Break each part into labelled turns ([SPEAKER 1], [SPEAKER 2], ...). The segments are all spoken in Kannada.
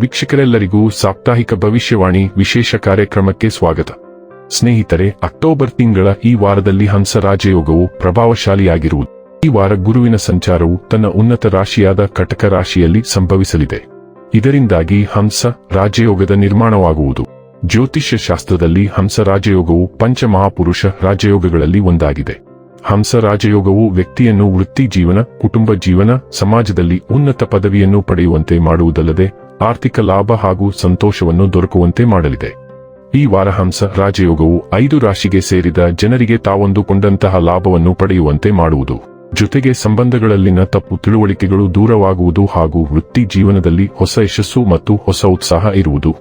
[SPEAKER 1] ವೀಕ್ಷಕರೆಲ್ಲರಿಗೂ ಸಾಪ್ತಾಹಿಕ ಭವಿಷ್ಯವಾಣಿ ವಿಶೇಷ ಕಾರ್ಯಕ್ರಮಕ್ಕೆ ಸ್ವಾಗತ. ಸ್ನೇಹಿತರೆ, ಅಕ್ಟೋಬರ್ ತಿಂಗಳ ಈ ವಾರದಲ್ಲಿ ಹಂಸ ರಾಜಯೋಗವು ಪ್ರಭಾವಶಾಲಿಯಾಗಿರುವುದು. ಈ ವಾರ ಗುರುವಿನ ಸಂಚಾರವು ತನ್ನ ಉನ್ನತ ರಾಶಿಯಾದ ಕಟಕ ರಾಶಿಯಲ್ಲಿ ಸಂಭವಿಸಲಿದೆ. ಇದರಿಂದಾಗಿ ಹಂಸ ರಾಜಯೋಗದ ನಿರ್ಮಾಣವಾಗುವುದು. ಜ್ಯೋತಿಷ್ಯ ಶಾಸ್ತ್ರದಲ್ಲಿ ಹಂಸ ರಾಜಯೋಗವು ಪಂಚಮಹಾಪುರುಷ ರಾಜಯೋಗಗಳಲ್ಲಿ ಒಂದಾಗಿದೆ. ಹಂಸ ರಾಜಯೋಗವು ವ್ಯಕ್ತಿಯನ್ನು ವೃತ್ತಿ ಜೀವನ, ಕುಟುಂಬ ಜೀವನ, ಸಮಾಜದಲ್ಲಿ ಉನ್ನತ ಪದವಿಯನ್ನು ಪಡೆಯುವಂತೆ ಮಾಡುವುದಲ್ಲದೆ ಆರ್ಥಿಕ ಲಾಭ ಹಾಗೂ ಸಂತೋಷವನ್ನು ದೊರಕುವಂತೆ ಮಾಡಲಿದೆ. ಈ ವಾರಹಂಸ ರಾಜಯೋಗವು ಐದು ರಾಶಿಗೆ ಸೇರಿದ ಜನರಿಗೆ ತಾವೊಂದುಕೊಂಡಂತಹ ಲಾಭವನ್ನು ಪಡೆಯುವಂತೆ ಮಾಡುವುದು. ಜೊತೆಗೆ ಸಂಬಂಧಗಳಲ್ಲಿನ ತಪ್ಪು ತಿಳುವಳಿಕೆಗಳು ದೂರವಾಗುವುದು ಹಾಗೂ ವೃತ್ತಿ ಜೀವನದಲ್ಲಿ ಹೊಸ ಯಶಸ್ಸು ಮತ್ತು ಹೊಸ ಉತ್ಸಾಹ ಇರುವುದು.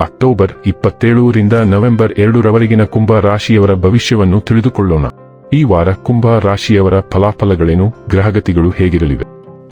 [SPEAKER 1] ಅಕ್ಟೋಬರ್ ಇಪ್ಪತ್ತೇಳರಿಂದ ನವೆಂಬರ್ ಎರಡರವರೆಗಿನ ಕುಂಭ ರಾಶಿಯವರ ಭವಿಷ್ಯವನ್ನು ತಿಳಿದುಕೊಳ್ಳೋಣ. ಈ ವಾರ ಕುಂಭ ರಾಶಿಯವರ ಫಲಾಫಲಗಳೇನು, ಗ್ರಹಗತಿಗಳು ಹೇಗಿರಲಿವೆ?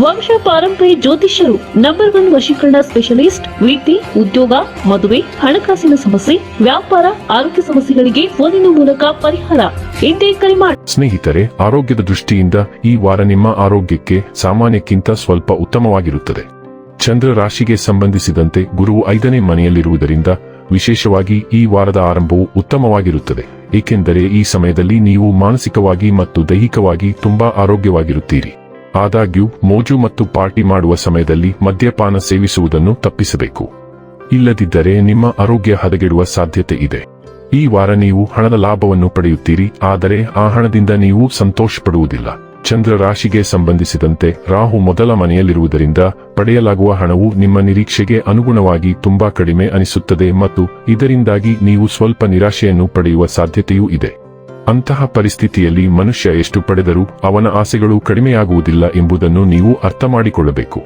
[SPEAKER 2] ವಂಶ ಪಾರಂಪರ್ಯ ಜ್ಯೋತಿಷ್ಯರು ನಂಬರ್ ಒನ್ ವಶೀಕರಣ ಸ್ಪೆಷಲಿಸ್ಟ್ ವೃತ್ತಿ ಉದ್ಯೋಗ, ಮದುವೆ, ಹಣಕಾಸಿನ ಸಮಸ್ಯೆ, ವ್ಯಾಪಾರ, ಆರೋಗ್ಯ ಸಮಸ್ಯೆಗಳಿಗೆ ಫೋನಿನ ಮೂಲಕ ಪರಿಹಾರ. ಎಂದೇ ಕರೆ ಮಾಡಿ
[SPEAKER 1] ಸ್ನೇಹಿತರೆ, ಆರೋಗ್ಯದ ದೃಷ್ಟಿಯಿಂದ ಈ ವಾರ ನಿಮ್ಮ ಆರೋಗ್ಯಕ್ಕೆ ಸಾಮಾನ್ಯಕ್ಕಿಂತ ಸ್ವಲ್ಪ ಉತ್ತಮವಾಗಿರುತ್ತದೆ. ಚಂದ್ರ ರಾಶಿಗೆ ಸಂಬಂಧಿಸಿದಂತೆ ಗುರು ಐದನೇ ಮನೆಯಲ್ಲಿರುವುದರಿಂದ ವಿಶೇಷವಾಗಿ ಈ ವಾರದ ಆರಂಭವು ಉತ್ತಮವಾಗಿರುತ್ತದೆ. ಏಕೆಂದರೆ ಈ ಸಮಯದಲ್ಲಿ ನೀವು ಮಾನಸಿಕವಾಗಿ ಮತ್ತು ದೈಹಿಕವಾಗಿ ತುಂಬಾ ಆರೋಗ್ಯವಾಗಿರುತ್ತೀರಿ. ಆದಾಗ್ಯೂ, ಮೋಜು ಮತ್ತು ಪಾರ್ಟಿ ಮಾಡುವ ಸಮಯದಲ್ಲಿ ಮದ್ಯಪಾನ ಸೇವಿಸುವುದನ್ನು ತಪ್ಪಿಸಬೇಕು. ಇಲ್ಲದಿದ್ದರೆ ನಿಮ್ಮ ಆರೋಗ್ಯ ಹದಗೆಡುವ ಸಾಧ್ಯತೆ ಇದೆ. ಈ ವಾರ ನೀವು ಹಣದ ಲಾಭವನ್ನು ಪಡೆಯುತ್ತೀರಿ, ಆದರೆ ಆ ಹಣದಿಂದ ನೀವು ಸಂತೋಷ ಪಡುವುದಿಲ್ಲ ಚಂದ್ರ ರಾಶಿಗೆ ಸಂಬಂಧಿಸಿದಂತೆ ರಾಹು ಮೊದಲ ಮನೆಯಲ್ಲಿರುವುದರಿಂದ ಪಡೆಯಲಾಗುವ ಹಣವು ನಿಮ್ಮ ನಿರೀಕ್ಷೆಗೆ ಅನುಗುಣವಾಗಿ ತುಂಬಾ ಕಡಿಮೆ ಅನಿಸುತ್ತದೆ ಮತ್ತು ಇದರಿಂದಾಗಿ ನೀವು ಸ್ವಲ್ಪ ನಿರಾಶೆಯನ್ನು ಪಡೆಯುವ ಸಾಧ್ಯತೆಯೂ ಇದೆ. ಅಂತಹ ಪರಿಸ್ಥಿತಿಯಲ್ಲಿ ಮನುಷ್ಯ ಎಷ್ಟು ಪಡೆದರೂ ಅವನ ಆಸೆಗಳು ಕಡಿಮೆಯಾಗುವುದಿಲ್ಲ ಎಂಬುದನ್ನು ನೀವು ಅರ್ಥ ಮಾಡಿಕೊಳ್ಳಬೇಕು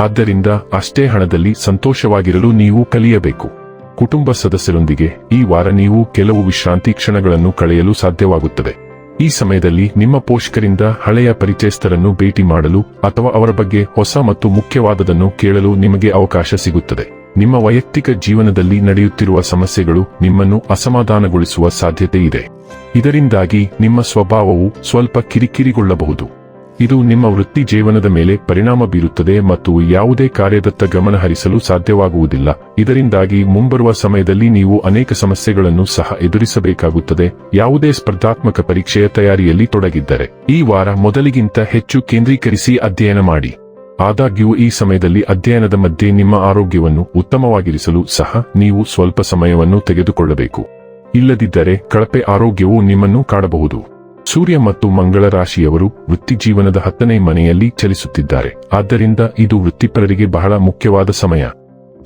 [SPEAKER 1] ಆದ್ದರಿಂದ ಅಷ್ಟೇ ಹಣದಲ್ಲಿ ಸಂತೋಷವಾಗಿರಲು ನೀವು ಕಲಿಯಬೇಕು. ಕುಟುಂಬ ಸದಸ್ಯರೊಂದಿಗೆ ಈ ವಾರ ನೀವು ಕೆಲವು ವಿಶ್ರಾಂತಿ ಕ್ಷಣಗಳನ್ನು ಕಳೆಯಲು ಸಾಧ್ಯವಾಗುತ್ತದೆ. ಈ ಸಮಯದಲ್ಲಿ ನಿಮ್ಮ ಪೋಷಕರಿಂದ ಹಳೆಯ ಪರಿಚಯಸ್ಥರನ್ನು ಭೇಟಿ ಮಾಡಲು ಅಥವಾ ಅವರ ಬಗ್ಗೆ ಹೊಸ ಮತ್ತು ಮುಖ್ಯವಾದದನ್ನು ಕೇಳಲು ನಿಮಗೆ ಅವಕಾಶ ಸಿಗುತ್ತದೆ. ನಿಮ್ಮ ವೈಯಕ್ತಿಕ ಜೀವನದಲ್ಲಿ ನಡೆಯುತ್ತಿರುವ ಸಮಸ್ಯೆಗಳು ನಿಮ್ಮನ್ನು ಅಸಮಾಧಾನಗೊಳಿಸುವ ಸಾಧ್ಯತೆ ಇದೆ. ಇದರಿಂದಾಗಿ ನಿಮ್ಮ ಸ್ವಭಾವವು ಸ್ವಲ್ಪ ಕಿರಿಕಿರಿಗೊಳ್ಳಬಹುದು. ಇದು ನಿಮ್ಮ ವೃತ್ತಿ ಜೀವನದ ಮೇಲೆ ಪರಿಣಾಮ ಬೀರುತ್ತದೆ ಮತ್ತು ಯಾವುದೇ ಕಾರ್ಯದತ್ತ ಗಮನ ಹರಿಸಲು ಸಾಧ್ಯವಾಗುವುದಿಲ್ಲ. ಇದರಿಂದಾಗಿ ಮುಂಬರುವ ಸಮಯದಲ್ಲಿ ನೀವು ಅನೇಕ ಸಮಸ್ಯೆಗಳನ್ನು ಸಹ ಎದುರಿಸಬೇಕಾಗುತ್ತದೆ. ಯಾವುದೇ ಸ್ಪರ್ಧಾತ್ಮಕ ಪರೀಕ್ಷೆಯ ತಯಾರಿಯಲ್ಲಿ ತೊಡಗಿದ್ದರೆ ಈ ವಾರ ಮೊದಲಿಗಿಂತ ಹೆಚ್ಚು ಕೇಂದ್ರೀಕರಿಸಿ ಅಧ್ಯಯನ ಮಾಡಿ. ಆದಾಗ್ಯೂ ಈ ಸಮಯದಲ್ಲಿ ಅಧ್ಯಯನದ ಮಧ್ಯೆ ನಿಮ್ಮ ಆರೋಗ್ಯವನ್ನು ಉತ್ತಮವಾಗಿರಿಸಲು ಸಹ ನೀವು ಸ್ವಲ್ಪ ಸಮಯವನ್ನು ತೆಗೆದುಕೊಳ್ಳಬೇಕು. ಇಲ್ಲದಿದ್ದರೆ ಕಳಪೆ ಆರೋಗ್ಯವು ನಿಮ್ಮನ್ನು ಕಾಡಬಹುದು. ಸೂರ್ಯ ಮತ್ತು ಮಂಗಳ ರಾಶಿಯವರು ವೃತ್ತಿಜೀವನದ ಹತ್ತನೇ ಮನೆಯಲ್ಲಿ ಚಲಿಸುತ್ತಿದ್ದಾರೆ. ಆದ್ದರಿಂದ ಇದು ವೃತ್ತಿಪರರಿಗೆ ಬಹಳ ಮುಖ್ಯವಾದ ಸಮಯ.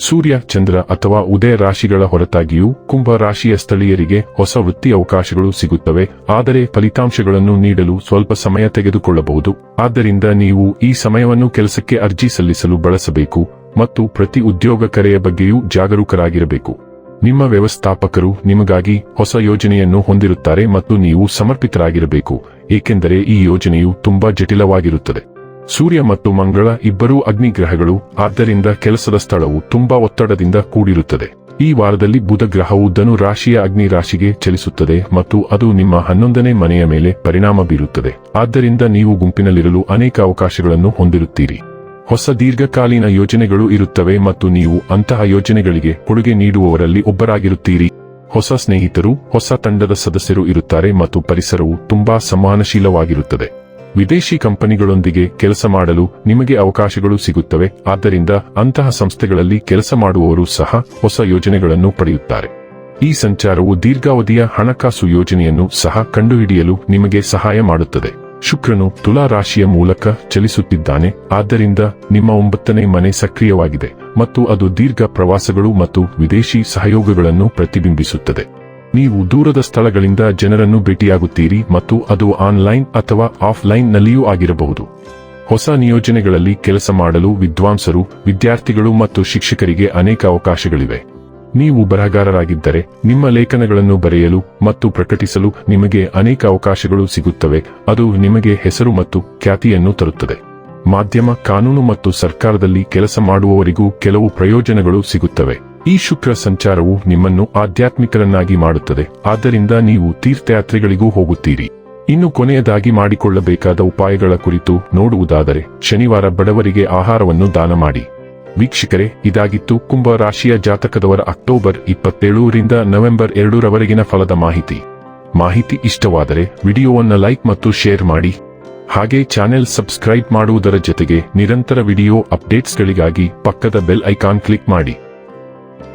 [SPEAKER 1] ಸೂರ್ಯ, ಚಂದ್ರ ಅಥವಾ ಉದಯ ರಾಶಿಗಳ ಹೊರತಾಗಿಯೂ ಕುಂಭ ರಾಶಿಯ ಸ್ಥಳೀಯರಿಗೆ ಹೊಸ ವೃತ್ತಿ ಅವಕಾಶಗಳು ಸಿಗುತ್ತವೆ. ಆದರೆ ಫಲಿತಾಂಶಗಳನ್ನು ನೀಡಲು ಸ್ವಲ್ಪ ಸಮಯ ತೆಗೆದುಕೊಳ್ಳಬಹುದು. ಆದ್ದರಿಂದ ನೀವು ಈ ಸಮಯವನ್ನು ಕೆಲಸಕ್ಕೆ ಅರ್ಜಿ ಸಲ್ಲಿಸಲು ಬಳಸಬೇಕು ಮತ್ತು ಪ್ರತಿ ಉದ್ಯೋಗ ಕರೆಯ ಬಗ್ಗೆಯೂ ಜಾಗರೂಕರಾಗಿರಬೇಕು. ನಿಮ್ಮ ವ್ಯವಸ್ಥಾಪಕರು ನಿಮಗಾಗಿ ಹೊಸ ಯೋಜನೆಯನ್ನು ಹೊಂದಿರುತ್ತಾರೆ ಮತ್ತು ನೀವು ಸಮರ್ಪಿತರಾಗಿರಬೇಕು, ಏಕೆಂದರೆ ಈ ಯೋಜನೆಯು ತುಂಬಾ ಜಟಿಲವಾಗಿರುತ್ತದೆ. ಸೂರ್ಯ ಮತ್ತು ಮಂಗಳ ಇಬ್ಬರೂ ಅಗ್ನಿಗ್ರಹಗಳು, ಆದ್ದರಿಂದ ಕೆಲಸದ ಸ್ಥಳವು ತುಂಬಾ ಒತ್ತಡದಿಂದ ಕೂಡಿರುತ್ತದೆ. ಈ ವಾರದಲ್ಲಿ ಬುಧ ಗ್ರಹವು ಧನು ರಾಶಿಯ ಅಗ್ನಿ ರಾಶಿಗೆ ಚಲಿಸುತ್ತದೆ ಮತ್ತು ಅದು ನಿಮ್ಮ ಹನ್ನೊಂದನೇ ಮನೆಯ ಮೇಲೆ ಪರಿಣಾಮ ಬೀರುತ್ತದೆ. ಆದ್ದರಿಂದ ನೀವು ಗುಂಪಿನಲ್ಲಿರಲು ಅನೇಕ ಅವಕಾಶಗಳನ್ನು ಹೊಂದಿರುತ್ತೀರಿ. ಹೊಸ ದೀರ್ಘಕಾಲೀನ ಯೋಜನೆಗಳು ಇರುತ್ತವೆ ಮತ್ತು ನೀವು ಅಂತಹ ಯೋಜನೆಗಳಿಗೆ ಕೊಡುಗೆ ನೀಡುವವರಲ್ಲಿ ಒಬ್ಬರಾಗಿರುತ್ತೀರಿ. ಹೊಸ ಸ್ನೇಹಿತರು, ಹೊಸ ತಂಡದ ಸದಸ್ಯರು ಇರುತ್ತಾರೆ ಮತ್ತು ಪರಿಸರವು ತುಂಬಾ ಸಂವಹನಶೀಲವಾಗಿರುತ್ತದೆ ವಿದೇಶಿ ಕಂಪನಿಗಳೊಂದಿಗೆ ಕೆಲಸ ಮಾಡಲು ನಿಮಗೆ ಅವಕಾಶಗಳು ಸಿಗುತ್ತವೆ, ಆದ್ದರಿಂದ ಅಂತಹ ಸಂಸ್ಥೆಗಳಲ್ಲಿ ಕೆಲಸ ಮಾಡುವವರು ಸಹ ಹೊಸ ಯೋಜನೆಗಳನ್ನು ಪಡೆಯುತ್ತಾರೆ. ಈ ಸಂಚಾರವು ದೀರ್ಘಾವಧಿಯ ಹಣಕಾಸು ಯೋಜನೆಯನ್ನು ಸಹ ಕಂಡುಹಿಡಿಯಲು ನಿಮಗೆ ಸಹಾಯ ಮಾಡುತ್ತದೆ. ಶುಕ್ರನು ತುಲಾ ರಾಶಿಯ ಮೂಲಕ ಚಲಿಸುತ್ತಿದ್ದಾನೆ, ಆದ್ದರಿಂದ ನಿಮ್ಮ ಒಂಬತ್ತನೇ ಮನೆ ಸಕ್ರಿಯವಾಗಿದೆ ಮತ್ತು ಅದು ದೀರ್ಘ ಪ್ರವಾಸಗಳು ಮತ್ತು ವಿದೇಶಿ ಸಹಯೋಗಗಳನ್ನು ಪ್ರತಿಬಿಂಬಿಸುತ್ತದೆ. ನೀವು ದೂರದ ಸ್ಥಳಗಳಿಂದ ಜನರನ್ನು ಭೇಟಿಯಾಗುತ್ತೀರಿ ಮತ್ತು ಅದು ಆನ್ಲೈನ್ ಅಥವಾ ಆಫ್ಲೈನ್ ನಲ್ಲಿಯೂ ಆಗಿರಬಹುದು. ಹೊಸ ನಿಯೋಜನೆಗಳಲ್ಲಿ ಕೆಲಸ ಮಾಡಲು ವಿದ್ವಾಂಸರು, ವಿದ್ಯಾರ್ಥಿಗಳು ಮತ್ತು ಶಿಕ್ಷಕರಿಗೆ ಅನೇಕ ಅವಕಾಶಗಳಿವೆ. ನೀವು ಬರಹಗಾರರಾಗಿದ್ದರೆ, ನಿಮ್ಮ ಲೇಖನಗಳನ್ನು ಬರೆಯಲು ಮತ್ತು ಪ್ರಕಟಿಸಲು ನಿಮಗೆ ಅನೇಕ ಅವಕಾಶಗಳು ಸಿಗುತ್ತವೆ, ಅದು ನಿಮಗೆ ಹೆಸರು ಮತ್ತು ಖ್ಯಾತಿಯನ್ನು ತರುತ್ತದೆ. ಮಾಧ್ಯಮ, ಕಾನೂನು ಮತ್ತು ಸರ್ಕಾರದಲ್ಲಿ ಕೆಲಸ ಮಾಡುವವರಿಗೂ ಕೆಲವು ಪ್ರಯೋಜನಗಳು ಸಿಗುತ್ತವೆ. ಈ ಶುಕ್ರ ಸಂಚಾರವು ನಿಮ್ಮನ್ನು ಆಧ್ಯಾತ್ಮಿಕರನ್ನಾಗಿ ಮಾಡುತ್ತದೆ. ಆದ್ದರಿಂದ ನೀವು ತೀರ್ಥಯಾತ್ರೆಗಳಿಗೂ ಹೋಗುತ್ತೀರಿ. ಇನ್ನು ಕೊನೆಯದಾಗಿ ಮಾಡಿಕೊಳ್ಳಬೇಕಾದ ಉಪಾಯಗಳ ಕುರಿತು ನೋಡುವುದಾದರೆ, ಶನಿವಾರ ಬಡವರಿಗೆ ಆಹಾರವನ್ನು ದಾನ ಮಾಡಿ. ವೀಕ್ಷಕರೇ, ಇದಾಗಿತ್ತು ಕುಂಭ ರಾಶಿಯ ಜಾತಕದವರ ಅಕ್ಟೋಬರ್ ಇಪ್ಪತ್ತೇಳರಿಂದ ನವೆಂಬರ್ ಎರಡರವರೆಗಿನ ಫಲದ ಮಾಹಿತಿ. ಮಾಹಿತಿ ಇಷ್ಟವಾದರೆ ವಿಡಿಯೋವನ್ನು ಲೈಕ್ ಮತ್ತು ಶೇರ್ ಮಾಡಿ. ಹಾಗೆ ಚಾನೆಲ್ ಸಬ್ಸ್ಕ್ರೈಬ್ ಮಾಡುವುದರ ಜೊತೆಗೆ ನಿರಂತರ ವಿಡಿಯೋ ಅಪ್ಡೇಟ್ಸ್ಗಳಿಗಾಗಿ ಪಕ್ಕದ ಬೆಲ್ ಐಕಾನ್ ಕ್ಲಿಕ್ ಮಾಡಿ.